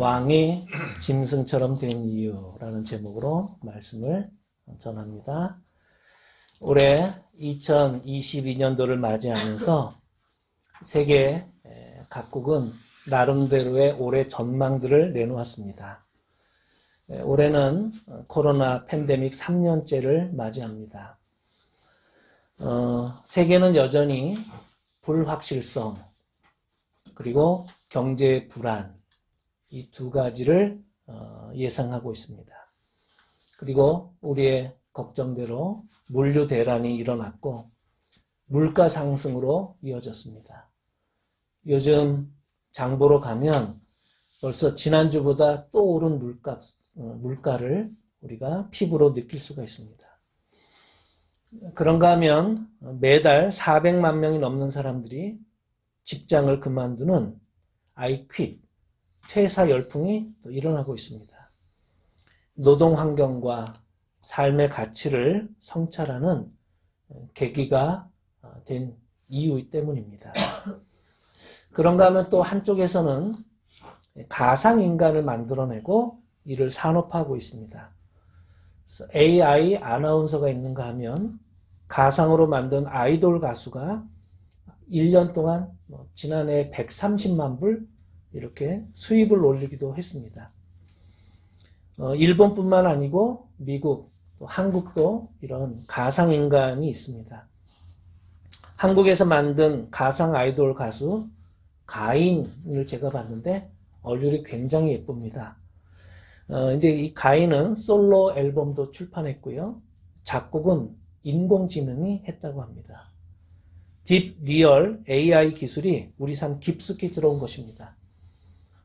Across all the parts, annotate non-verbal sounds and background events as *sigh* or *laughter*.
왕이 짐승처럼 된 이유라는 제목으로 말씀을 전합니다. 올해 2022년도를 맞이하면서 세계 각국은 나름대로의 올해 전망들을 내놓았습니다. 올해는 코로나 팬데믹 3년째를 맞이합니다. 어, 세계는 여전히 불확실성, 그리고 경제 불안, 이 두 가지를 어, 예상하고 있습니다. 그리고 우리의 걱정대로 물류 대란이 일어났고, 물가 상승으로 이어졌습니다. 요즘 장보러 가면 벌써 지난주보다 또 오른 물값, 어, 물가를 우리가 피부로 느낄 수가 있습니다. 그런가 하면 매달 400만 명이 넘는 사람들이 직장을 그만두는 quit, 퇴사 열풍이 또 일어나고 있습니다. 노동 환경과 삶의 가치를 성찰하는 계기가 된 이유 때문입니다. 그런가 하면 또 한쪽에서는 가상 인간을 만들어내고 이를 산업화하고 있습니다. AI 아나운서가 있는가 하면 가상으로 만든 아이돌 가수가 1년 동안 뭐 지난해 130만 불 이렇게 수입을 올리기도 했습니다. 어, 일본뿐만 아니고 미국, 또 한국도 이런 가상인간이 있습니다. 한국에서 만든 가상 아이돌 가수 가인을 제가 봤는데 얼굴이 굉장히 예쁩니다. 어, 이제 이 가인은 솔로 앨범도 출판했고요. 작곡은 인공지능이 했다고 합니다. 딥 리얼 AI 기술이 우리 삶 깊숙이 들어온 것입니다.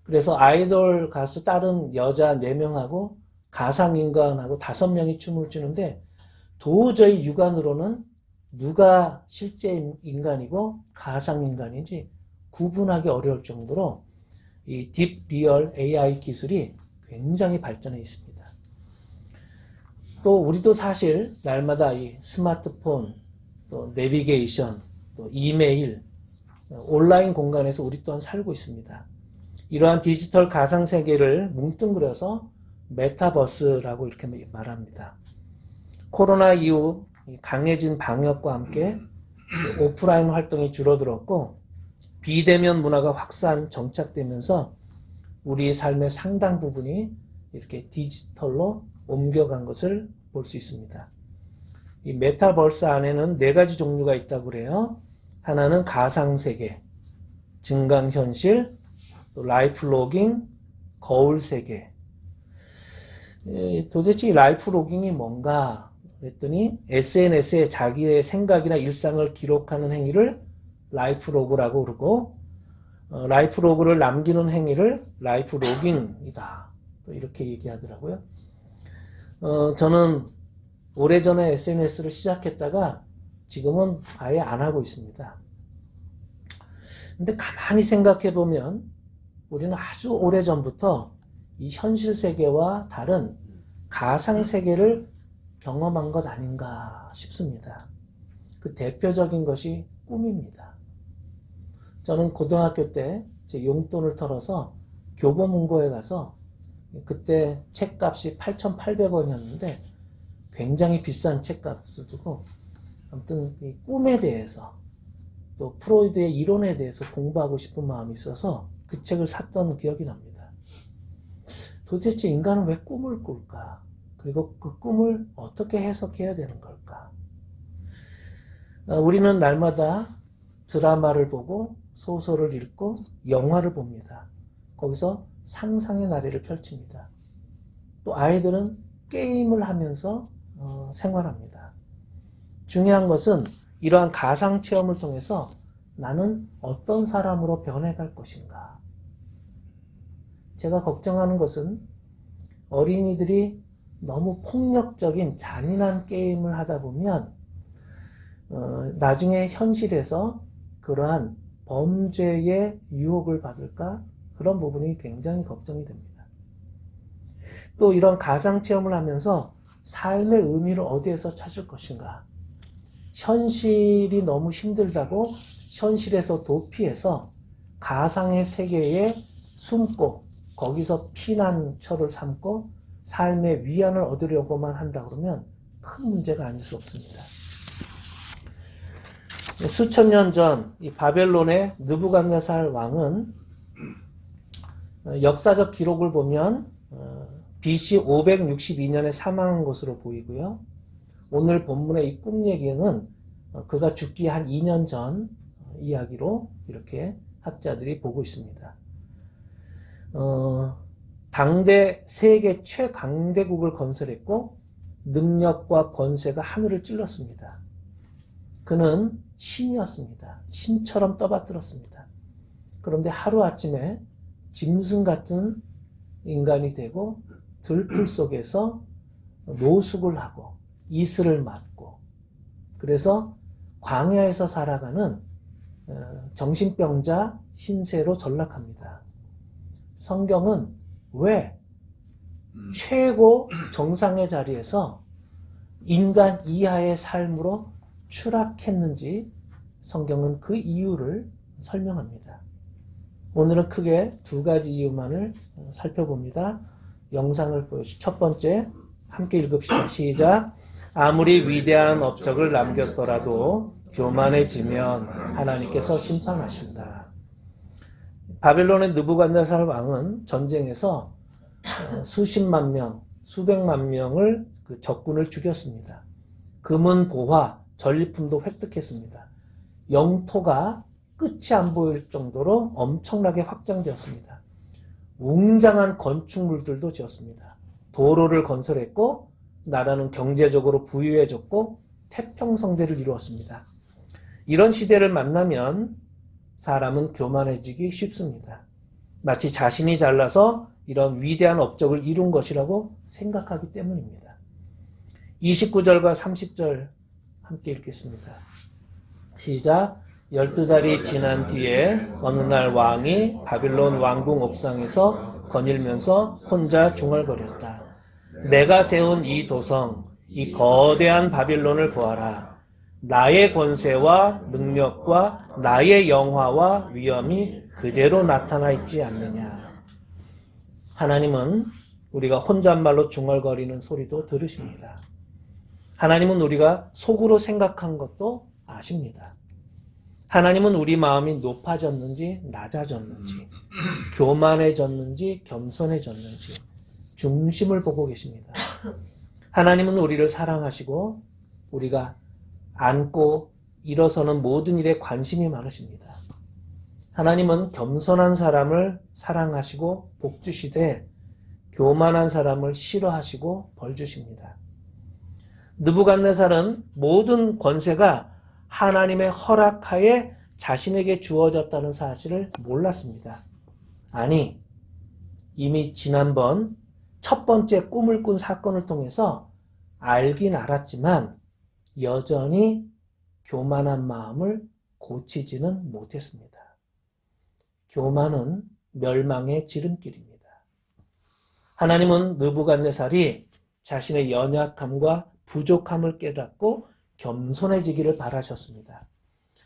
그래서 아이돌 가수 다른 여자 4명하고 가상인간하고 5명이 춤을 추는데 도저히 육안으로는 누가 실제 인간이고 가상인간인지 구분하기 어려울 정도로 이 딥 리얼 AI 기술이 굉장히 발전해 있습니다. 또 우리도 사실 날마다 이 스마트폰, 또 내비게이션, 또 이메일, 온라인 공간에서 우리 또한 살고 있습니다. 이러한 디지털 가상 세계를 뭉뚱그려서 메타버스라고 이렇게 말합니다. 코로나 이후 강해진 방역과 함께 오프라인 활동이 줄어들었고 비대면 문화가 확산 정착되면서 우리 삶의 상당 부분이 이렇게 디지털로 옮겨간 것을 볼 수 있습니다. 이 메타버스 안에는 네 가지 종류가 있다고 그래요. 하나는 가상세계, 증강현실, 또 라이프 로깅, 거울 세계. 도대체 이 라이프 로깅이 뭔가 그랬더니 SNS에 자기의 생각이나 일상을 기록하는 행위를 라이프 로그라고 그러고 어, 라이프 로그를 남기는 행위를 라이프 로깅이다. 또 이렇게 얘기하더라고요. 어, 저는 오래전에 SNS를 시작했다가 지금은 아예 안 하고 있습니다. 근데 가만히 생각해 보면 우리는 아주 오래 전부터 이 현실 세계와 다른 가상 세계를 경험한 것 아닌가 싶습니다. 그 대표적인 것이 꿈입니다. 저는 고등학교 때 제 용돈을 털어서 교보문고에 가서 그때 책값이 8,800원이었는데 굉장히 비싼 책값을 두고 아무튼 이 꿈에 대해서 또 프로이드의 이론에 대해서 공부하고 싶은 마음이 있어서 그 책을 샀던 기억이 납니다. 도대체 인간은 왜 꿈을 꿀까? 그리고 그 꿈을 어떻게 해석해야 되는 걸까? 어, 우리는 날마다 드라마를 보고 소설을 읽고 영화를 봅니다. 거기서 상상의 나래를 펼칩니다. 또 아이들은 게임을 하면서 어, 생활합니다. 중요한 것은 이러한 가상 체험을 통해서 나는 어떤 사람으로 변해갈 것인가. 제가 걱정하는 것은 어린이들이 너무 폭력적인 잔인한 게임을 하다 보면 어, 나중에 현실에서 그러한 범죄의 유혹을 받을까 그런 부분이 굉장히 걱정이 됩니다. 또 이런 가상 체험을 하면서 삶의 의미를 어디에서 찾을 것인가? 현실이 너무 힘들다고 현실에서 도피해서 가상의 세계에 숨고 거기서 피난처를 삼고 삶의 위안을 얻으려고만 한다 그러면 큰 문제가 아닐 수 없습니다. 수천 년 전 이 바벨론의 느부갓네살 왕은 어, 역사적 기록을 보면 어, BC 562년에 사망한 것으로 보이고요. 오늘 본문의 이 꿈 얘기는 어, 그가 죽기 한 2년 전 이야기로 이렇게 학자들이 보고 있습니다. 어, 당대 세계 최강대국을 건설했고 능력과 권세가 하늘을 찔렀습니다. 그는 신이었습니다. 신처럼 떠받들었습니다. 그런데 하루아침에 짐승 같은 인간이 되고 들풀 속에서 노숙을 하고 이슬을 맞고 그래서 광야에서 살아가는 어, 정신병자 신세로 전락합니다. 성경은 왜 최고 정상의 자리에서 인간 이하의 삶으로 추락했는지 성경은 그 이유를 설명합니다. 오늘은 크게 두 가지 이유만을 살펴봅니다. 영상을 보여주. 첫 번째, 함께 읽읍시다. *coughs* 시작. 아무리 위대한 업적을 남겼더라도 교만해지면 하나님께서 심판하신다. 바벨론의 느부갓네살 왕은 전쟁에서 어, 수십만 명, 수백만 명을 그 적군을 죽였습니다. 금은 보화, 전리품도 획득했습니다. 영토가 끝이 안 보일 정도로 엄청나게 확장되었습니다. 웅장한 건축물들도 지었습니다. 도로를 건설했고 나라는 경제적으로 부유해졌고 태평성대를 이루었습니다. 이런 시대를 만나면 사람은 교만해지기 쉽습니다. 마치 자신이 잘나서 이런 위대한 업적을 이룬 것이라고 생각하기 때문입니다. 29절과 30절 함께 읽겠습니다. 시작. 열두 달이 지난 뒤에 어느 날 왕이 바빌론 왕궁 옥상에서 거닐면서 혼자 중얼거렸다. 내가 세운 이 도성, 이 거대한 바빌론을 보아라. 나의 권세와 능력과 나의 영화와 위엄이 그대로 나타나 있지 않느냐. 하나님은 우리가 혼잣말로 중얼거리는 소리도 들으십니다. 하나님은 우리가 속으로 생각한 것도 아십니다. 하나님은 우리 마음이 높아졌는지 낮아졌는지 교만해졌는지 겸손해졌는지 중심을 보고 계십니다. 하나님은 우리를 사랑하시고 우리가 안고 일어서는 모든 일에 관심이 많으십니다. 하나님은 겸손한 사람을 사랑하시고 복 주시되 교만한 사람을 싫어하시고 벌 주십니다. 느부갓네살은 모든 권세가 하나님의 허락하에 자신에게 주어졌다는 사실을 몰랐습니다. 아니, 이미 지난번 첫 번째 꿈을 꾼 사건을 통해서 알긴 알았지만 여전히 교만한 마음을 고치지는 못했습니다. 교만은 멸망의 지름길입니다. 하나님은 느부갓네살이 자신의 연약함과 부족함을 깨닫고 겸손해지기를 바라셨습니다.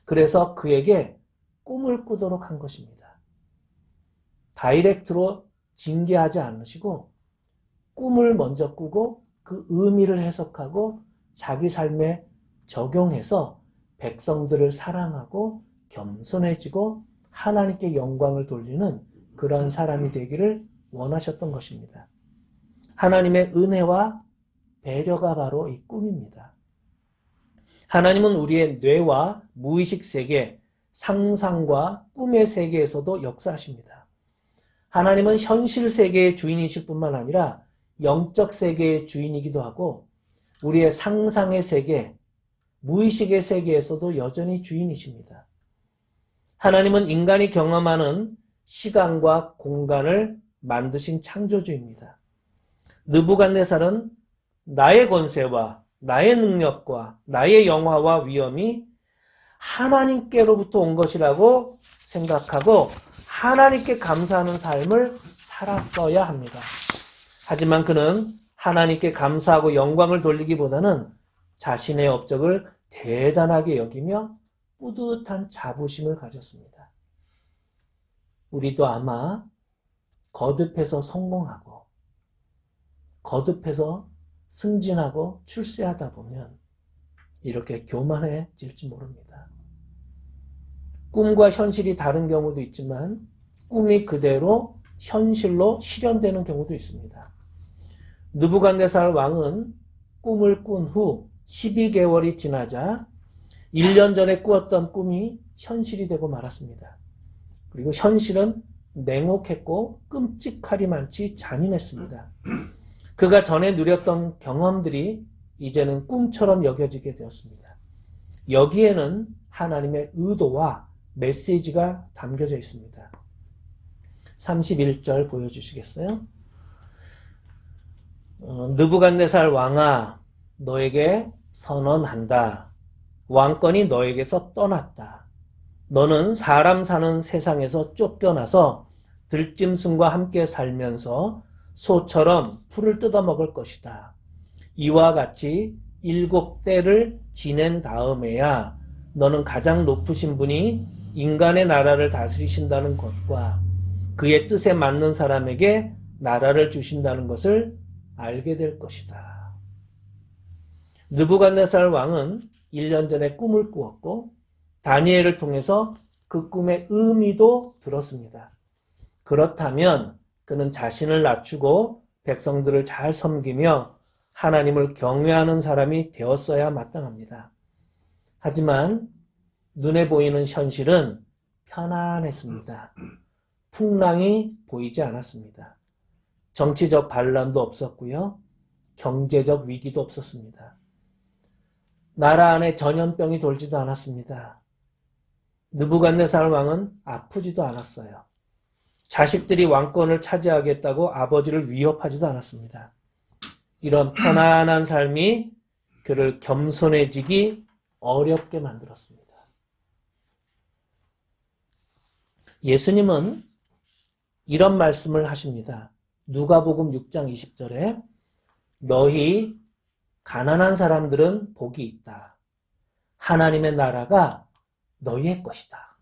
그래서 그에게 꿈을 꾸도록 한 것입니다. 다이렉트로 징계하지 않으시고 꿈을 먼저 꾸고 그 의미를 해석하고 자기 삶에 적용해서 백성들을 사랑하고 겸손해지고 하나님께 영광을 돌리는 그런 사람이 되기를 원하셨던 것입니다. 하나님의 은혜와 배려가 바로 이 꿈입니다. 하나님은 우리의 뇌와 무의식 세계, 상상과 꿈의 세계에서도 역사하십니다. 하나님은 현실 세계의 주인이실 뿐만 아니라 영적 세계의 주인이기도 하고 우리의 상상의 세계, 무의식의 세계에서도 여전히 주인이십니다. 하나님은 인간이 경험하는 시간과 공간을 만드신 창조주입니다. 느부갓네살은 나의 권세와 나의 능력과 나의 영화와 위엄이 하나님께로부터 온 것이라고 생각하고 하나님께 감사하는 삶을 살았어야 합니다. 하지만 그는 하나님께 감사하고 영광을 돌리기보다는 자신의 업적을 대단하게 여기며 뿌듯한 자부심을 가졌습니다. 우리도 아마 거듭해서 성공하고 거듭해서 승진하고 출세하다 보면 이렇게 교만해질지 모릅니다. 꿈과 현실이 다른 경우도 있지만 꿈이 그대로 현실로 실현되는 경우도 있습니다. 느부갓네살 왕은 꿈을 꾼 후 12개월이 지나자 1년 전에 꾸었던 꿈이 현실이 되고 말았습니다. 그리고 현실은 냉혹했고 끔찍하리만치 잔인했습니다. 그가 전에 누렸던 경험들이 이제는 꿈처럼 여겨지게 되었습니다. 여기에는 하나님의 의도와 메시지가 담겨져 있습니다. 31절 보여주시겠어요? 어, 느부갓네살 왕아 너에게 선언한다. 왕권이 너에게서 떠났다. 너는 사람 사는 세상에서 쫓겨나서 들짐승과 함께 살면서 소처럼 풀을 뜯어먹을 것이다. 이와 같이 일곱 때를 지낸 다음에야 너는 가장 높으신 분이 인간의 나라를 다스리신다는 것과 그의 뜻에 맞는 사람에게 나라를 주신다는 것을 알게 될 것이다. 느부갓네살 왕은 1년 전에 꿈을 꾸었고 다니엘을 통해서 그 꿈의 의미도 들었습니다. 그렇다면 그는 자신을 낮추고 백성들을 잘 섬기며 하나님을 경외하는 사람이 되었어야 마땅합니다. 하지만 눈에 보이는 현실은 편안했습니다. 풍랑이 보이지 않았습니다. 정치적 반란도 없었고요. 경제적 위기도 없었습니다. 나라 안에 전염병이 돌지도 않았습니다. 느부갓네살 왕은 아프지도 않았어요. 자식들이 왕권을 차지하겠다고 아버지를 위협하지도 않았습니다. 이런 편안한 삶이 그를 겸손해지기 어렵게 만들었습니다. 예수님은 이런 말씀을 하십니다. 누가복음 6장 20절에 너희 가난한 사람들은 복이 있다. 하나님의 나라가 너희의 것이다.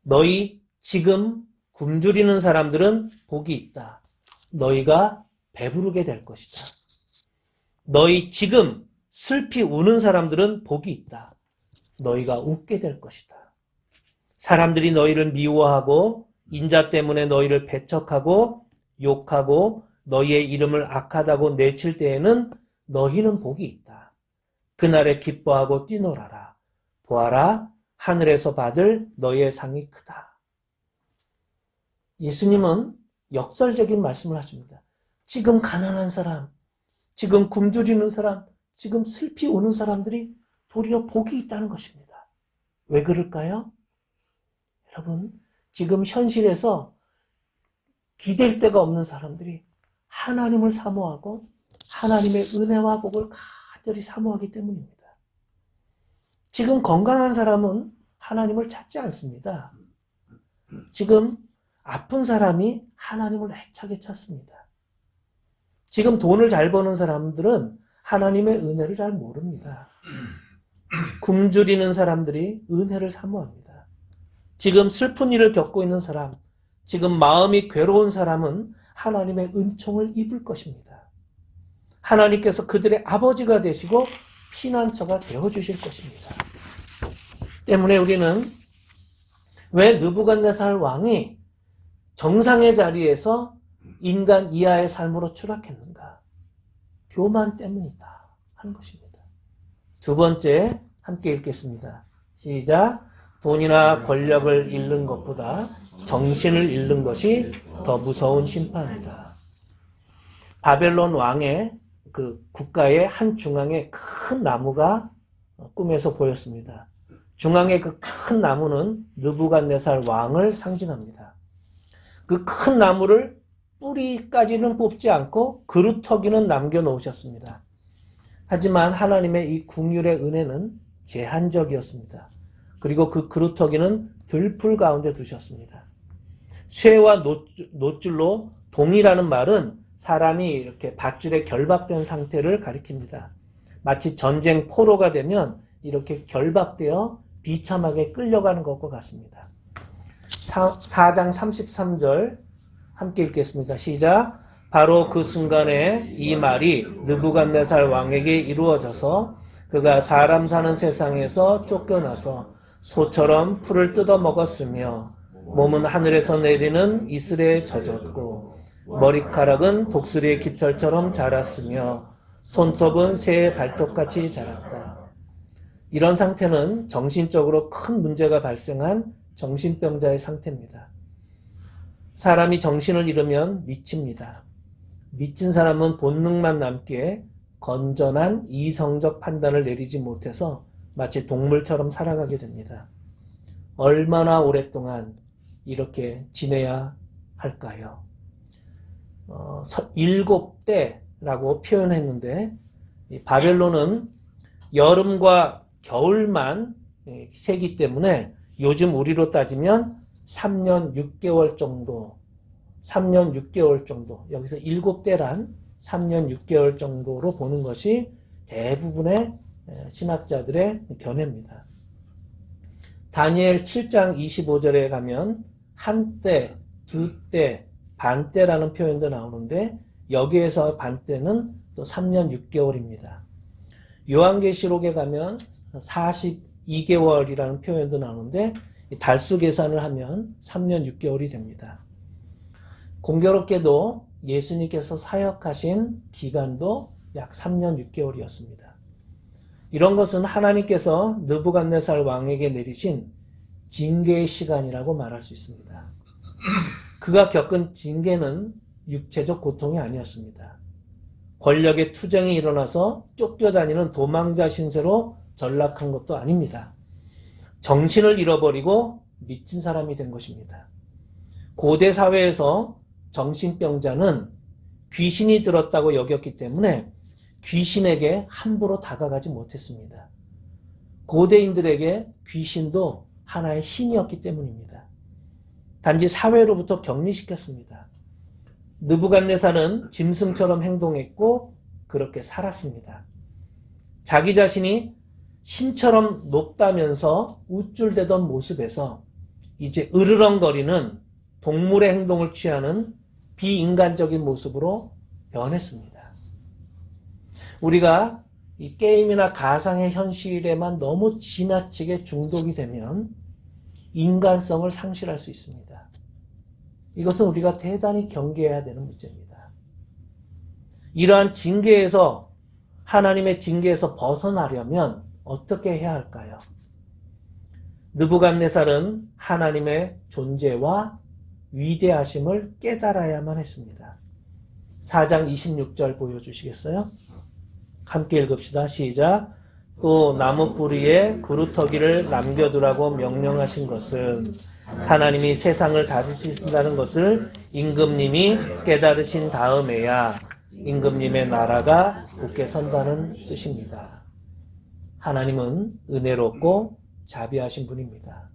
너희 지금 굶주리는 사람들은 복이 있다. 너희가 배부르게 될 것이다. 너희 지금 슬피 우는 사람들은 복이 있다. 너희가 웃게 될 것이다. 사람들이 너희를 미워하고 인자 때문에 너희를 배척하고 욕하고 너희의 이름을 악하다고 내칠 때에는 너희는 복이 있다. 그날에 기뻐하고 뛰놀아라. 보아라, 하늘에서 받을 너희의 상이 크다. 예수님은 역설적인 말씀을 하십니다. 지금 가난한 사람, 지금 굶주리는 사람, 지금 슬피 우는 사람들이 도리어 복이 있다는 것입니다. 왜 그럴까요? 여러분, 지금 현실에서 기댈 데가 없는 사람들이 하나님을 사모하고 하나님의 은혜와 복을 간절히 사모하기 때문입니다. 지금 건강한 사람은 하나님을 찾지 않습니다. 지금 아픈 사람이 하나님을 애착에 찾습니다. 지금 돈을 잘 버는 사람들은 하나님의 은혜를 잘 모릅니다. 굶주리는 사람들이 은혜를 사모합니다. 지금 슬픈 일을 겪고 있는 사람, 지금 마음이 괴로운 사람은 하나님의 은총을 입을 것입니다. 하나님께서 그들의 아버지가 되시고 피난처가 되어 주실 것입니다. 때문에 우리는 왜 느부갓네살 왕이 정상의 자리에서 인간 이하의 삶으로 추락했는가? 교만 때문이다 하는 것입니다. 두 번째 함께 읽겠습니다. 시작. 돈이나 권력을 잃는 것보다 정신을 잃는 것이 더 무서운 심판이다. 바벨론 왕의 그 국가의 한 중앙에 큰 나무가 꿈에서 보였습니다. 중앙의 그 큰 나무는 느부갓네살 왕을 상징합니다. 그 큰 나무를 뿌리까지는 뽑지 않고 그루터기는 남겨 놓으셨습니다. 하지만 하나님의 이 궁율의 은혜는 제한적이었습니다. 그리고 그 그루터기는 들풀 가운데 두셨습니다. 쇠와 노줄로 동이라는 말은 사람이 이렇게 밧줄에 결박된 상태를 가리킵니다. 마치 전쟁 포로가 되면 이렇게 결박되어 비참하게 끌려가는 것과 같습니다. 4, 장 33절 함께 읽겠습니다. 시작. 바로 그 순간에 이 말이 느부갓네살 왕에게 이루어져서 그가 사람 사는 세상에서 쫓겨나서 소처럼 풀을 뜯어 먹었으며 몸은 하늘에서 내리는 이슬에 젖었고 머리카락은 독수리의 깃털처럼 자랐으며 손톱은 새의 발톱같이 자랐다. 이런 상태는 정신적으로 큰 문제가 발생한 정신병자의 상태입니다. 사람이 정신을 잃으면 미칩니다. 미친 사람은 본능만 남기에 건전한 이성적 판단을 내리지 못해서 마치 동물처럼 살아가게 됩니다. 얼마나 오랫동안 이렇게 지내야 할까요? 어, 서- 일곱 때라고 표현했는데 이 바벨론은 여름과 겨울만 예, 세기 때문에 요즘 우리로 따지면 3년 6개월 정도, 3년 6개월 정도, 여기서 일곱 때란 3년 6개월 정도로 보는 것이 대부분의 에, 신학자들의 견해입니다. 다니엘 7장 25절에 가면 한때, 두때, 반때라는 표현도 나오는데 여기에서 반때는 또 3년 6개월입니다. 요한계시록에 가면 42개월이라는 표현도 나오는데 이 달수 계산을 하면 3년 6개월이 됩니다. 공교롭게도 예수님께서 사역하신 기간도 약 3년 6개월이었습니다. 이런 것은 하나님께서 느부갓네살 왕에게 내리신 징계의 시간이라고 말할 수 있습니다. 그가 겪은 징계는 육체적 고통이 아니었습니다. 권력의 투쟁이 일어나서 쫓겨다니는 도망자 신세로 전락한 것도 아닙니다. 정신을 잃어버리고 미친 사람이 된 것입니다. 고대 사회에서 정신병자는 귀신이 들었다고 여겼기 때문에 귀신에게 함부로 다가가지 못했습니다. 고대인들에게 귀신도 하나의 신이었기 때문입니다. 단지 사회로부터 격리시켰습니다. 느부갓네살은 짐승처럼 행동했고 그렇게 살았습니다. 자기 자신이 신처럼 높다면서 우쭐대던 모습에서 이제 으르렁거리는 동물의 행동을 취하는 비인간적인 모습으로 변했습니다. 우리가 이 게임이나 가상의 현실에만 너무 지나치게 중독이 되면 인간성을 상실할 수 있습니다. 이것은 우리가 대단히 경계해야 되는 문제입니다. 이러한 징계에서 하나님의 징계에서 벗어나려면 어떻게 해야 할까요? 느부갓네살은 하나님의 존재와 위대하심을 깨달아야만 했습니다. 4장 26절 보여주시겠어요? 함께 읽읍시다. 시작. 또 나무 뿌리에 그루터기를 남겨두라고 명령하신 것은 하나님이 세상을 다스리신다는 것을 임금님이 깨달으신 다음에야 임금님의 나라가 굳게 선다는 뜻입니다. 하나님은 은혜롭고 자비하신 분입니다.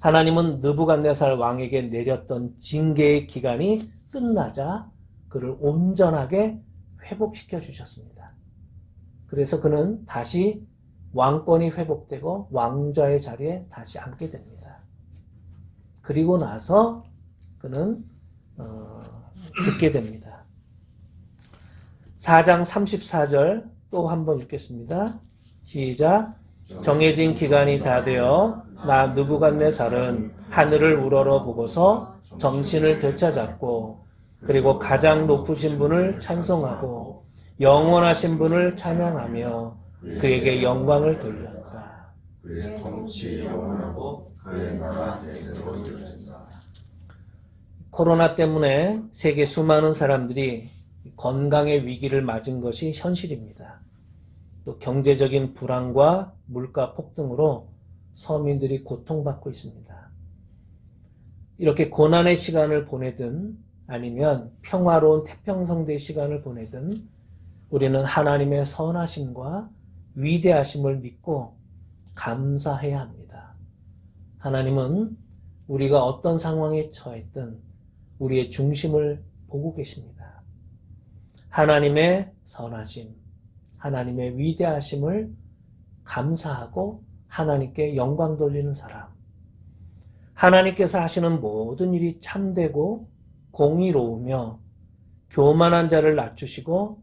하나님은 느부갓네살 왕에게 내렸던 징계의 기간이 끝나자 그를 온전하게 회복시켜 주셨습니다. 그래서 그는 다시 왕권이 회복되고 왕좌의 자리에 다시 앉게 됩니다. 그리고 나서 그는 어, 죽게 됩니다. 4장 34절 또 한번 읽겠습니다. 시작. 정해진 기간이 다 되어 나 느부갓네살은 하늘을 우러러 보고서 정신을 되찾았고 그리고 가장 높으신 분을 찬송하고 영원하신 분을 찬양하며 그에게 영광을 돌렸다. 그의 통치 영원하고 그의 나라 대대로 이루어진다. 코로나 때문에 세계 수많은 사람들이 건강의 위기를 맞은 것이 현실입니다. 또 경제적인 불안과 물가 폭등으로 서민들이 고통받고 있습니다. 이렇게 고난의 시간을 보내든 아니면 평화로운 태평성대의 시간을 보내든 우리는 하나님의 선하심과 위대하심을 믿고 감사해야 합니다. 하나님은 우리가 어떤 상황에 처했든 우리의 중심을 보고 계십니다. 하나님의 선하심, 하나님의 위대하심을 감사하고 하나님께 영광 돌리는 사람. 하나님께서 하시는 모든 일이 참되고 공의로우며 교만한 자를 낮추시고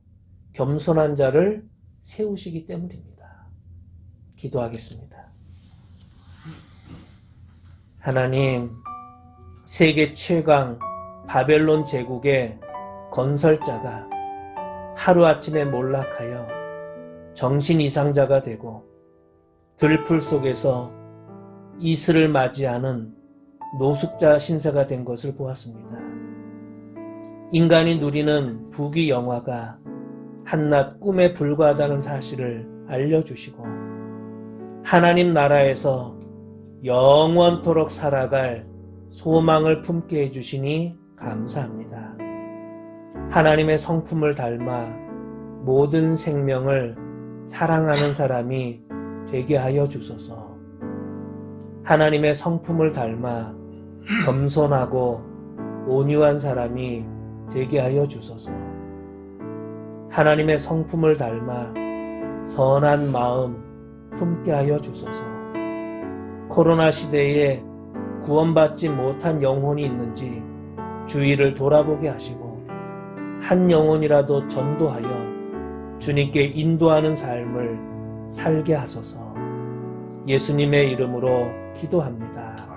겸손한 자를 세우시기 때문입니다. 기도하겠습니다. 하나님, 세계 최강 바벨론 제국의 건설자가 하루아침에 몰락하여 정신 이상자가 되고 들풀 속에서 이슬을 맞이하는 노숙자 신세가 된 것을 보았습니다. 인간이 누리는 부귀 영화가 한낱 꿈에 불과하다는 사실을 알려주시고 하나님 나라에서 영원토록 살아갈 소망을 품게 해주시니 감사합니다. 하나님의 성품을 닮아 모든 생명을 사랑하는 사람이 되게 하여 주소서. 하나님의 성품을 닮아 겸손하고 온유한 사람이 되게 하여 주소서. 하나님의 성품을 닮아 선한 마음 품게 하여 주소서. 코로나 시대에 구원받지 못한 영혼이 있는지 주위를 돌아보게 하시고 한 영혼이라도 전도하여 주님께 인도하는 삶을 살게 하소서. 예수님의 이름으로 기도합니다.